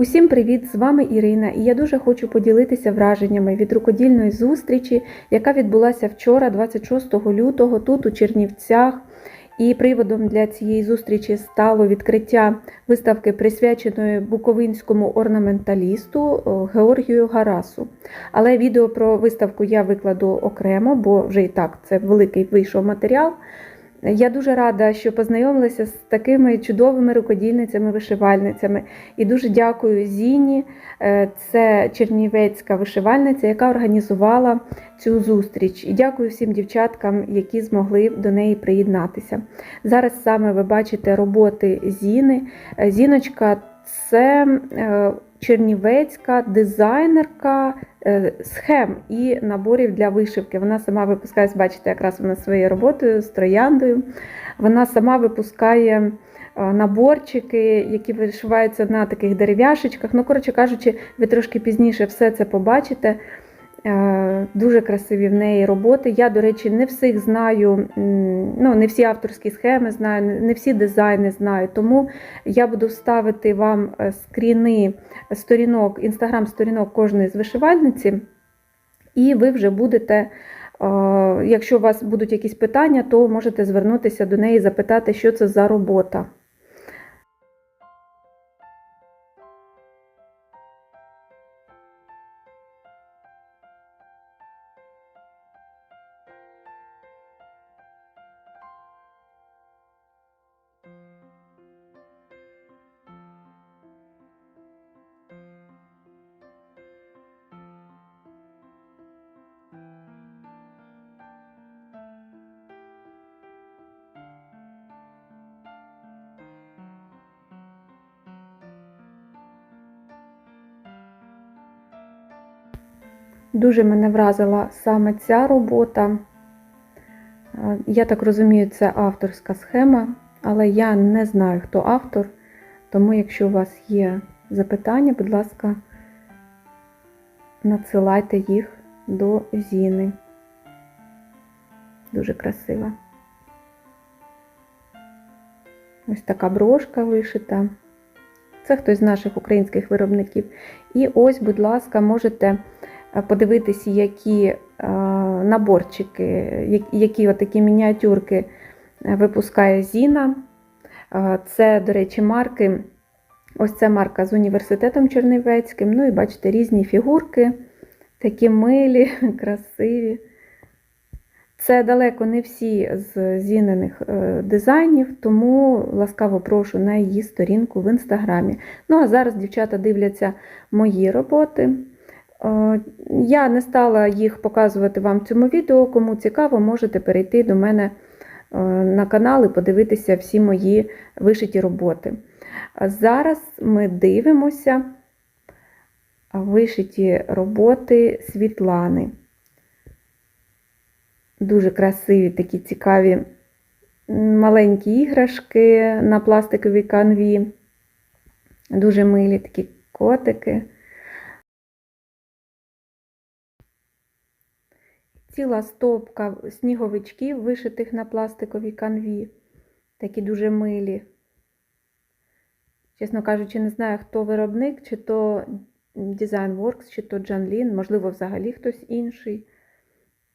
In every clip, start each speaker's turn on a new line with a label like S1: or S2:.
S1: Усім привіт! З вами Ірина, і я дуже хочу поділитися враженнями від рукодільної зустрічі, яка відбулася вчора, 26 лютого, тут у Чернівцях. І приводом для цієї зустрічі стало відкриття виставки, присвяченої буковинському орнаменталісту Георгію Гарасу. Але відео про виставку я викладу окремо, бо вже і так це великий вийшов матеріал. Я дуже рада, що познайомилася з такими чудовими рукодільницями, вишивальницями. І дуже дякую Зіні, е, це чернівецька вишивальниця, яка організувала цю зустріч. І дякую всім дівчаткам, які змогли до неї приєднатися. Зараз саме ви бачите роботи Зіни. Е, Зіночка це е, чернівецька дизайнерка е, схем і наборів для вишивки. Вона сама випускає, бачите, якраз вона своєю роботою, з трояндою. Вона сама випускає е, наборчики, які вишиваються на таких дерев'яшечках. Ну, коротше кажучи, ви трошки пізніше все це побачите. Е, Дуже красиві в неї роботи. Я, до речі, не всіх знаю, ну, не всі авторські схеми знаю, не- всі дизайни знаю. Тому я буду вставити вам е, скріни сторінок, інстаграм-сторінок кожної з вишивальниці, і ви вже будете. е, Якщо у вас будуть якісь питання, то можете звернутися до неї, і запитати, що це за робота. Дуже мене вразила саме ця робота. Е, Я так розумію, це авторська схема, але я не знаю, хто автор. Тому, якщо у вас є запитання, будь ласка, надсилайте їх до Зіни. Дуже красива. Ось така брошка вишита. Це хтось з наших українських виробників. І ось, будь ласка, можете подивитися, які е, наборчики, які отакі мініатюрки е, випускає Зіна. Е, Це, до речі, марки. Ось ця марка з університетом Чернівецьким. Ну і бачите, різні фігурки, такі милі, красиві. Це далеко не всі з зінених е, дизайнів, тому ласкаво прошу на її сторінку в інстаграмі. Ну а зараз дівчата дивляться мої роботи. Е, Я не стала їх показувати вам в цьому відео. Кому цікаво, можете перейти до мене е, на канал і подивитися всі мої вишиті роботи. Зараз ми дивимося вишиті роботи Світлани. Дуже красиві такі цікаві маленькі іграшки на пластиковій канві. Дуже милі такі котики. Ціла стопка сніговичків, вишитих на пластиковій канві. Такі дуже милі. Чесно кажучи, не знаю, хто виробник, чи то Designworks, чи то Джанлін, можливо, взагалі хтось інший.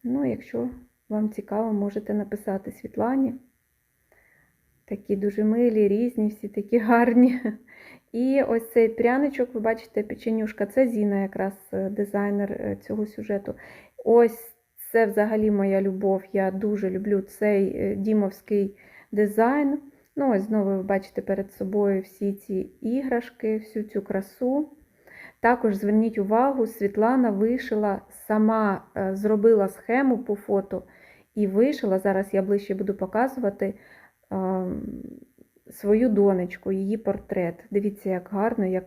S1: Ну, якщо вам цікаво, можете написати Світлані. Такі дуже милі, різні, всі такі гарні. І ось цей пряничок, ви бачите, печенюшка, це Зіна, якраз е, дизайнер е, цього сюжету. Ось це взагалі моя любов. Я дуже люблю цей е, дімовський дизайн. Ну, ось знову ви бачите перед собою всі ці іграшки, всю цю красу. Також зверніть увагу, Світлана вишила, сама е, зробила схему по фото і вишила, зараз я ближче буду показувати е, свою донечку, її портрет. Дивіться, як гарно, як,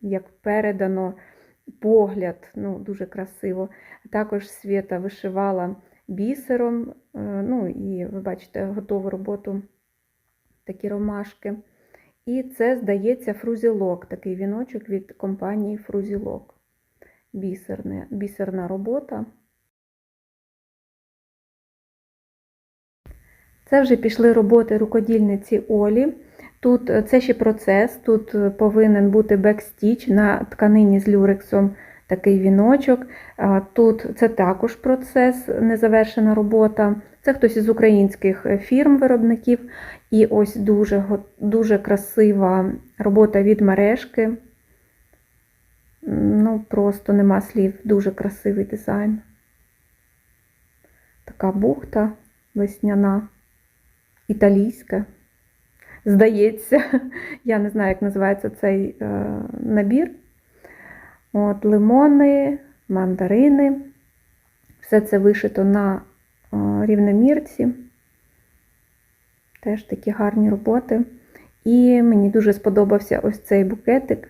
S1: як передано погляд, ну, дуже красиво. Також Свята вишивала бісером, е, ну і ви бачите готову роботу, такі ромашки. І це, здається, фрузілок, такий віночок від компанії Фрузілок. Бісерна робота. Це вже пішли роботи рукодільниці Олі. Тут е, це ще процес, тут е, повинен бути бекстіч на тканині з люрексом такий віночок. Тут це також процес, незавершена робота. Це хтось із українських е, фірм-виробників. І ось дуже, дуже красива робота від мережки. Ну, просто нема слів, дуже красивий дизайн. Така бухта весняна, італійська. Здається, я не знаю, як називається цей е, набір. От, лимони, мандарини. Все це вишито на е, рівномірці. Теж такі гарні роботи. І мені дуже сподобався ось цей букетик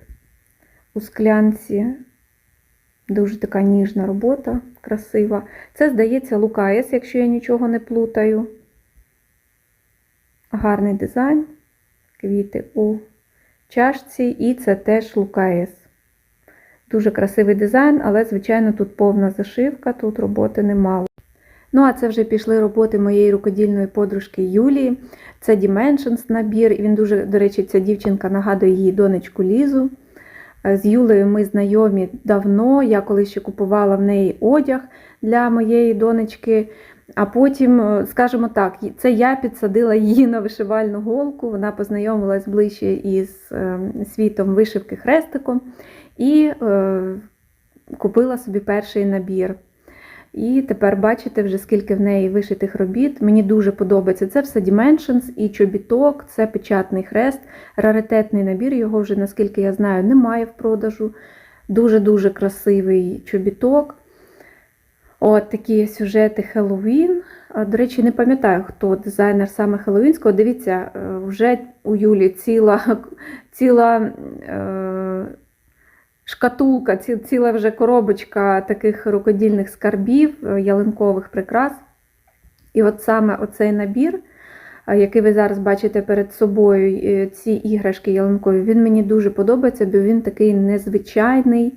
S1: у склянці. Дуже така ніжна робота, красива. Це, здається, Лукаєс, якщо я нічого не плутаю. Гарний дизайн. Квіти у чашці, і це теж Лукаєс. Дуже красивий дизайн, але, звичайно, тут повна зашивка, тут роботи немало. Ну, а це вже пішли роботи моєї рукодільної подружки Юлії. Це Dimensions набір. Він дуже, до речі, ця дівчинка нагадує її донечку Лізу. Е, З Юлею ми знайомі давно. Я колись ще купувала в неї одяг для моєї донечки. А потім, е, скажімо так, це я підсадила її на вишивальну голку. Вона познайомилась ближче із е, світом вишивки хрестиком і е, купила собі перший набір. І тепер бачите вже скільки в неї вишитих робіт. Мені дуже подобається. Це все Dimensions і чобіток, це печатний хрест, раритетний набір. Його вже, наскільки я знаю, немає в продажу. Дуже-дуже красивий чобіток. От такі сюжети Хеллоуін. До речі, не пам'ятаю, хто дизайнер саме Хеллоуінського. Дивіться, е, вже у Юлі ціла, ціла е, шкатулка, ці- ціла вже коробочка таких рукодільних скарбів, е, ялинкових прикрас. І от саме оцей набір, е, який ви зараз бачите перед собою, ці іграшки ялинкові, він мені дуже подобається, бо він такий незвичайний.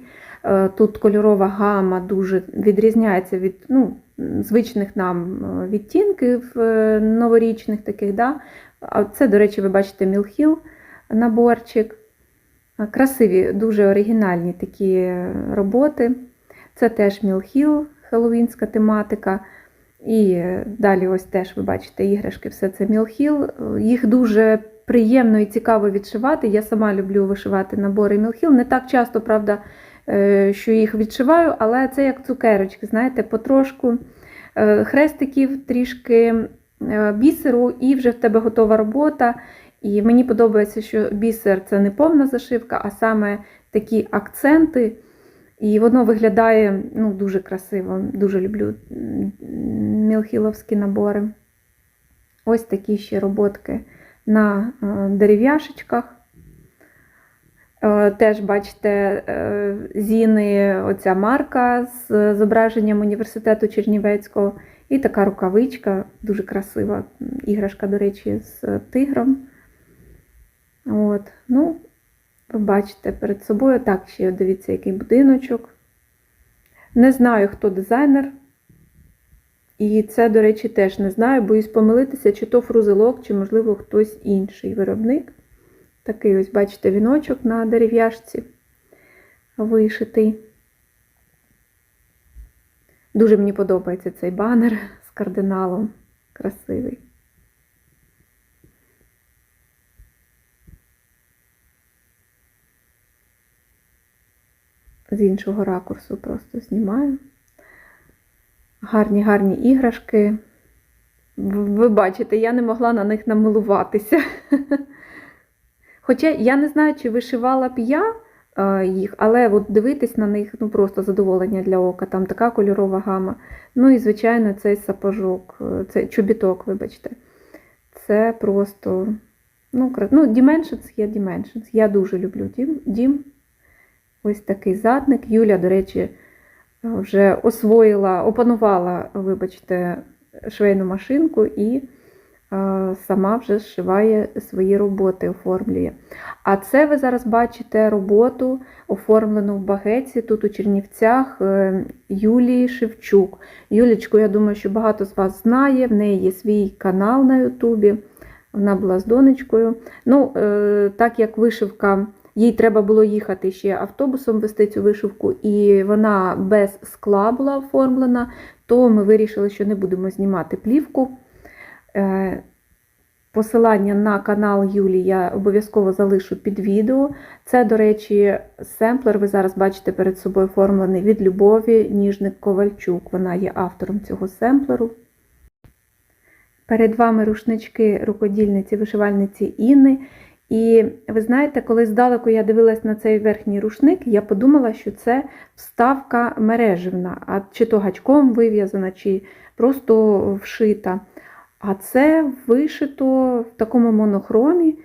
S1: Е, Тут кольорова гама дуже відрізняється від ну, звичних нам е, відтінків е, новорічних таких. Да? А це, до речі, ви бачите Мілхіл наборчик. Красиві, дуже оригінальні такі роботи. Це теж Мілхіл, хеллоуінська тематика. І далі ось теж ви бачите іграшки, все це Мілхіл. Їх дуже приємно і цікаво відшивати. Я сама люблю вишивати набори Мілхіл. Не так часто, правда, що їх відшиваю, але це як цукерочки, знаєте, потрошку е, хрестиків, трішки е, бісеру, і вже в тебе готова робота. І мені подобається, що бісер це не повна зашивка, а саме такі акценти. І воно виглядає ну, дуже красиво. Дуже люблю мілхіловські набори. Ось такі ще роботки на е, дерев'яшечках. Е, Теж бачите, е, Зіни, оця марка з зображенням університету Чернівецького. І така рукавичка, дуже красива іграшка, до речі, з тигром. От. Ну, ви бачите перед собою. Так, ще дивіться, який будиночок. Не знаю, хто дизайнер. І це, до речі, теж не знаю, боюсь помилитися, чи то фрузелок, чи, можливо, хтось інший виробник. Такий ось, бачите, віночок на дерев'яшці вишитий. Дуже мені подобається цей банер з кардиналом. Красивий. З іншого ракурсу просто знімаю. Гарні, гарні іграшки. Ви бачите, я не могла на них намилуватися. Хоча я не знаю, чи вишивала б я е, їх, але от дивитись на них ну просто задоволення для ока. Там така кольорова гама. Ну і, звичайно, цей сапожок, е, цей чобіток, вибачте. Це просто. Ну, ну, Dimensions є Dimensions. Я дуже люблю дім. дім. Ось такий задник. Юля, до речі, вже освоїла, опанувала, вибачте, швейну машинку і е, сама вже зшиває свої роботи, оформлює. А це ви зараз бачите роботу, оформлену в багеці тут у Чернівцях е, Юлії Шевчук. Юлічку, я думаю, що багато з вас знає. В неї є свій канал на Ютубі. Вона була з донечкою. Ну, е, так як вишивка, їй треба було їхати ще автобусом вести цю вишивку, і вона без скла була оформлена, то ми вирішили, що не будемо знімати плівку. Е, Посилання на канал Юлі я обов'язково залишу під відео. Це, до речі, семплер, ви зараз бачите перед собою оформлений від Любові Ніжник Ковальчук. Вона є автором цього семплеру. Перед вами рушнички рукодільниці, вишивальниці Інни. І ви знаєте, коли здалеку я дивилась на цей верхній рушник, я подумала, що це вставка мереживна, а чи то гачком вив'язана, чи просто вшита. А це вишито в такому монохромі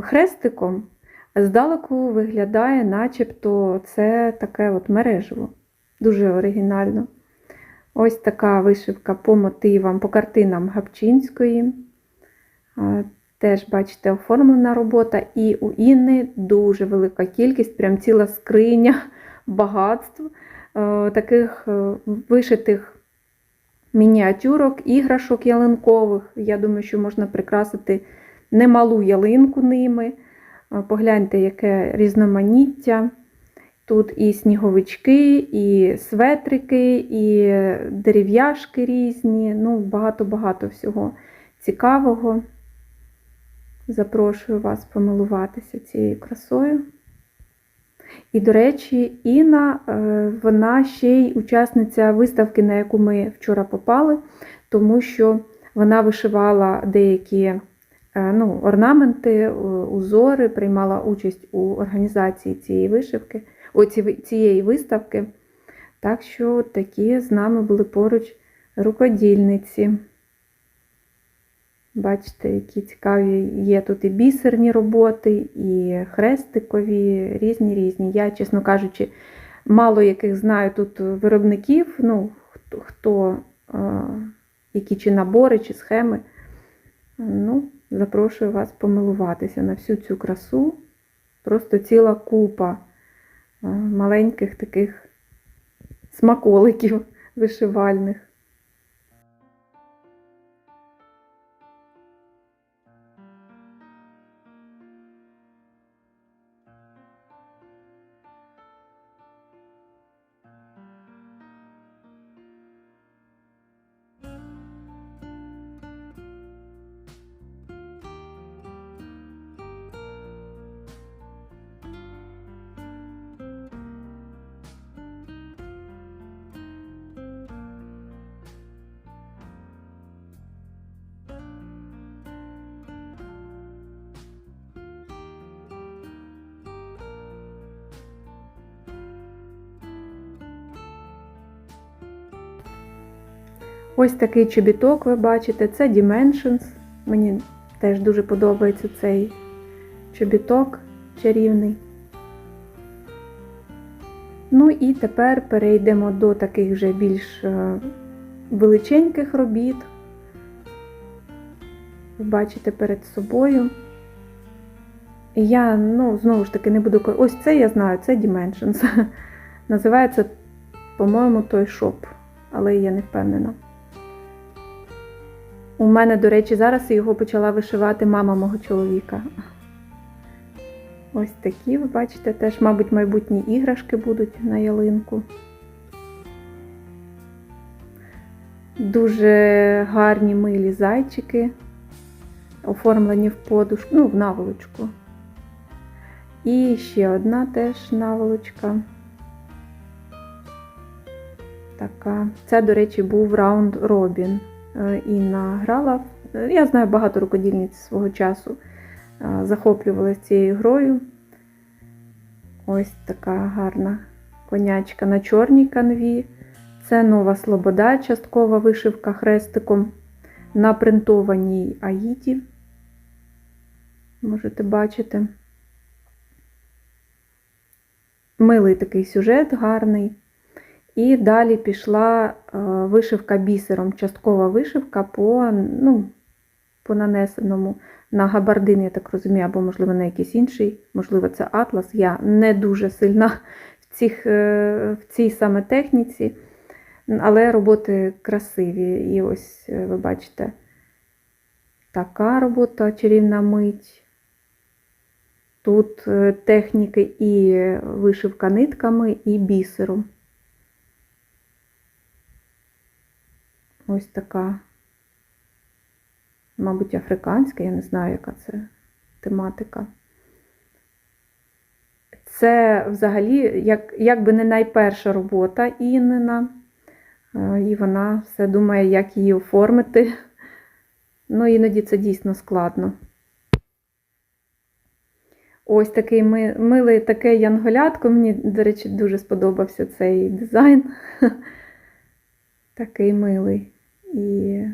S1: хрестиком. Здалеку виглядає, начебто це таке от мережево. Дуже оригінально. Ось така вишивка по мотивам, по картинам Гапчинської. Теж, бачите, оформлена робота. І у Інни дуже велика кількість, прям ціла скриня багатств, е, таких е, вишитих мініатюрок, іграшок ялинкових. Я думаю, що можна прикрасити немалу ялинку ними. Погляньте, яке різноманіття. Тут і сніговички, і светрики, і дерев'яшки різні. Ну, багато-багато всього цікавого. Запрошую вас помилуватися цією красою. І, до речі, Інна, е, вона ще й учасниця виставки, на яку ми вчора попали, тому що вона вишивала деякі е, ну, орнаменти, е, узори, приймала участь у організації цієї вишивки, о, цієї виставки. Так що такі з нами були поруч рукодільниці. Бачите, які цікаві є тут і бісерні роботи, і хрестикові, різні різні. Я, чесно кажучи, мало яких знаю тут виробників, ну, хто, хто які чи набори, чи схеми. Ну, запрошую вас помилуватися на всю цю красу. Просто ціла купа маленьких таких смаколиків вишивальних. Ось такий чобіток ви бачите, це Dimensions. Мені теж дуже подобається цей чобіток чарівний. Ну і тепер перейдемо до таких вже більш е, величеньких робіт. Ви бачите перед собою. Я, ну, знову ж таки, не буду. Ось це я знаю, це Dimensions. Називається, по-моєму, той шоп, але я не впевнена. У мене, до речі, зараз його почала вишивати мама мого чоловіка. Ось такі, ви бачите, теж, мабуть, майбутні іграшки будуть на ялинку. Дуже гарні милі зайчики, оформлені в подушку, ну, в наволочку. І ще одна теж наволочка. Така. Це, до речі, був раунд Робін. Е, Інна грала. Я знаю багато рукодільниць свого часу е, захоплювалася цією грою. Ось така гарна конячка на чорній канві. Це нова слобода, часткова вишивка хрестиком на принтованій аїді. Можете бачити. Милий такий сюжет гарний. І далі пішла е, вишивка бісером, часткова вишивка по, ну, по нанесеному на габардин, я так розумію, або, можливо, на якийсь інший, можливо, це атлас. Я не дуже сильна в, цих, е, в цій саме техніці, але роботи красиві. І ось е, ви бачите така робота чарівна мить. Тут техніки і вишивка нитками, і бісером. Ось така, мабуть, африканська, я не знаю, яка це тематика. Це взагалі як, якби не найперша робота Іннина. Е, І вона все думає, як її оформити. Ну, іноді це дійсно складно. Ось такий ми- милий таке янголятко. Мені, до речі, дуже сподобався цей дизайн. Такий милий. І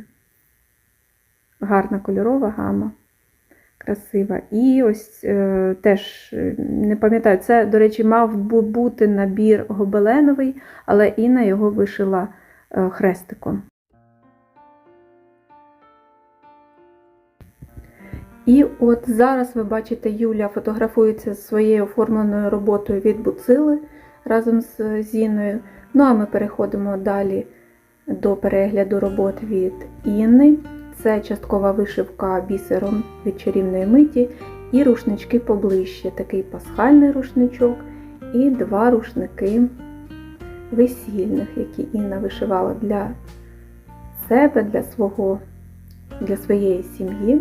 S1: гарна кольорова гама. Красива. І ось е, теж е, не пам'ятаю, це, до речі, мав бу- бути набір гобеленовий, але Інна його вишила е, хрестиком. І от зараз ви бачите, Юля фотографується зі своєю оформленою роботою від Буцили разом з Зіною. Ну а ми переходимо далі до перегляду робот від Інни. Це часткова вишивка бісером від чарівної миті і рушнички поближче. Такий пасхальний рушничок і два рушники весільних, які Інна вишивала для себе, для, свого, для своєї сім'ї.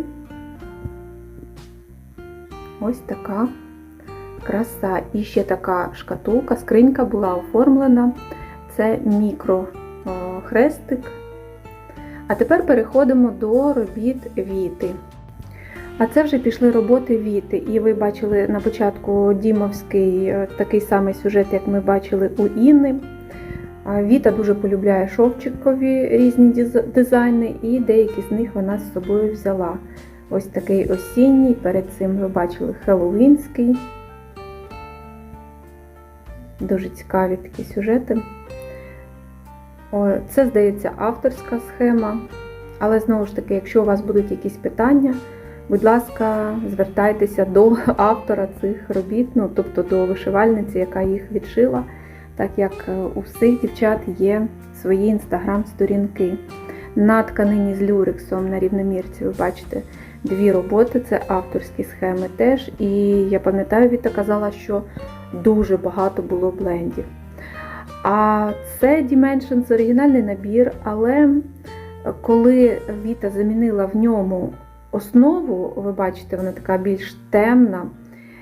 S1: Ось така краса. І ще така шкатулка, скринька була оформлена. Це мікро хрестик. А тепер переходимо до робіт Віти. А це вже пішли роботи Віти. І ви бачили на початку Дімовський е, такий самий сюжет, як ми бачили у Інни. Віта дуже полюбляє шовчикові різні дизайни, і деякі з них вона з собою взяла. Ось такий осінній, перед цим ви бачили хеллоуінський. Дуже цікаві такі сюжети. Це, здається, авторська схема. Але знову ж таки, якщо у вас будуть якісь питання, будь ласка, звертайтеся до автора цих робіт, ну, тобто до вишивальниці, яка їх відшила, так як е, у всіх дівчат є свої інстаграм-сторінки. На тканині з люрексом на рівномірці ви бачите дві роботи, це авторські схеми теж. І я пам'ятаю, Віта казала, що дуже багато було блендів. А це Dimensions оригінальний набір, але коли Віта замінила в ньому основу, ви бачите, вона така більш темна.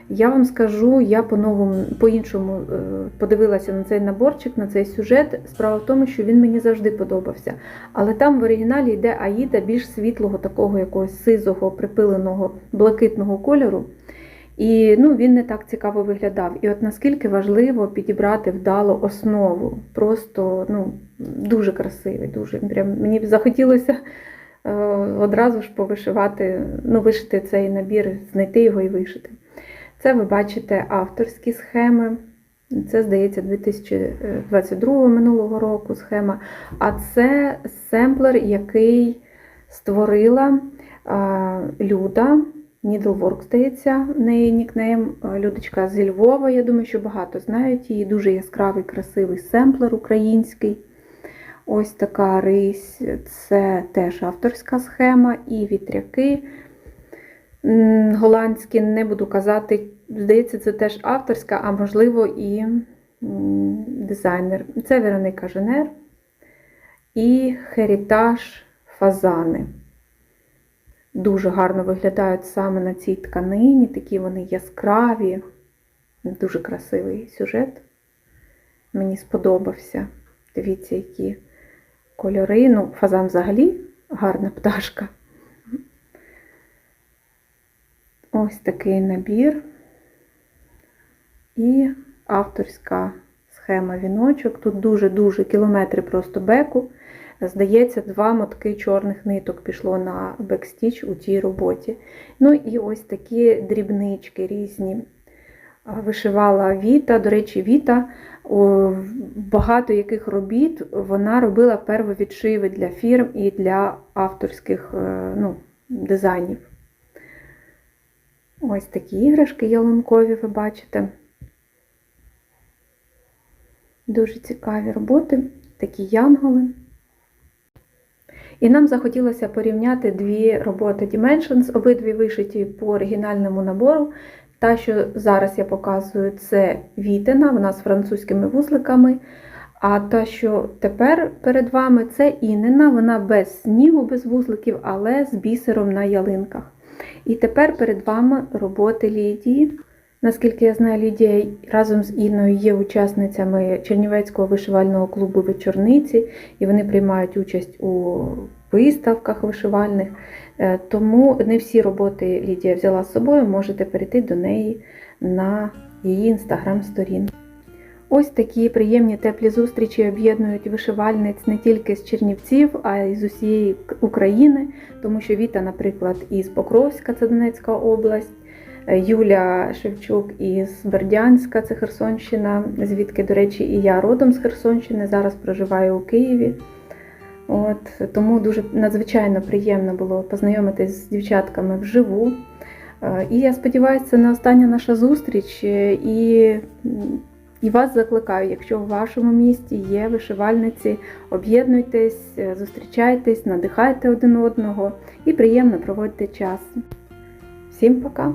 S1: Я вам скажу, я по-новому, по-іншому е, подивилася на цей наборчик, на цей сюжет. Справа в тому, що він мені завжди подобався. Але там в оригіналі йде Аїда більш світлого, такого якогось сизого, припиленого, блакитного кольору. І ну, він не так цікаво виглядав. І от наскільки важливо підібрати вдало основу. Просто ну, дуже красивий, дуже. Прям, мені б захотілося е, одразу ж повишивати, ну, вишити цей набір, знайти його і вишити. Це ви бачите авторські схеми. Це, здається, 2022 минулого року схема. А це семплер, який створила а, Люда. Needlework, здається, в неї нікнейм Людочка зі Львова. Я думаю, що багато знають її. Дуже яскравий, красивий семплер український. Ось така рись, це теж авторська схема, і вітряки. Голландські не буду казати, здається, це теж авторська, а можливо і дизайнер. Це Вероника Женер і Херітаж Фазани. Дуже гарно виглядають саме на цій тканині, такі вони яскраві, дуже красивий сюжет. Мені сподобався. Дивіться, які кольори. Ну, фазан взагалі гарна пташка. Ось такий набір. І авторська схема віночок. Тут дуже-дуже кілометри просто беку. Здається, два мотки чорних ниток пішло на бекстіч у тій роботі. Ну і ось такі дрібнички різні. Вишивала Віта. До речі, Віта багато яких робіт вона робила первовідшиви для фірм і для авторських е, ну, дизайнів. Ось такі іграшки ялинкові, ви бачите. Дуже цікаві роботи, такі янголи. І нам захотілося порівняти дві роботи Dimensions, обидві вишиті по оригінальному набору. Та, що зараз я показую, це Вітина, вона з французькими вузликами. А та, що тепер перед вами, це Інина, вона без снігу, без вузликів, але з бісером на ялинках. І тепер перед вами роботи Лідії. Наскільки я знаю, Лідія разом з Інною є учасницями Чернівецького вишивального клубу вечорниці, і вони приймають участь у виставках вишивальних. Е, Тому не всі роботи Лідія взяла з собою, можете перейти до неї на її інстаграм-сторінку. Ось такі приємні теплі зустрічі об'єднують вишивальниць не тільки з Чернівців, а й з усієї України, тому що Віта, наприклад, із Покровська, це Донецька область, Юля Шевчук із Бердянська, це Херсонщина, звідки, до речі, і я родом з Херсонщини, зараз проживаю у Києві. От, тому дуже надзвичайно приємно було познайомитись з дівчатками вживу. Е, І я сподіваюся, це не остання наша зустріч. е, І, і вас закликаю, якщо в вашому місті є вишивальниці, об'єднуйтесь, е, зустрічайтесь, надихайте один одного і приємно проводьте час. Всім пока!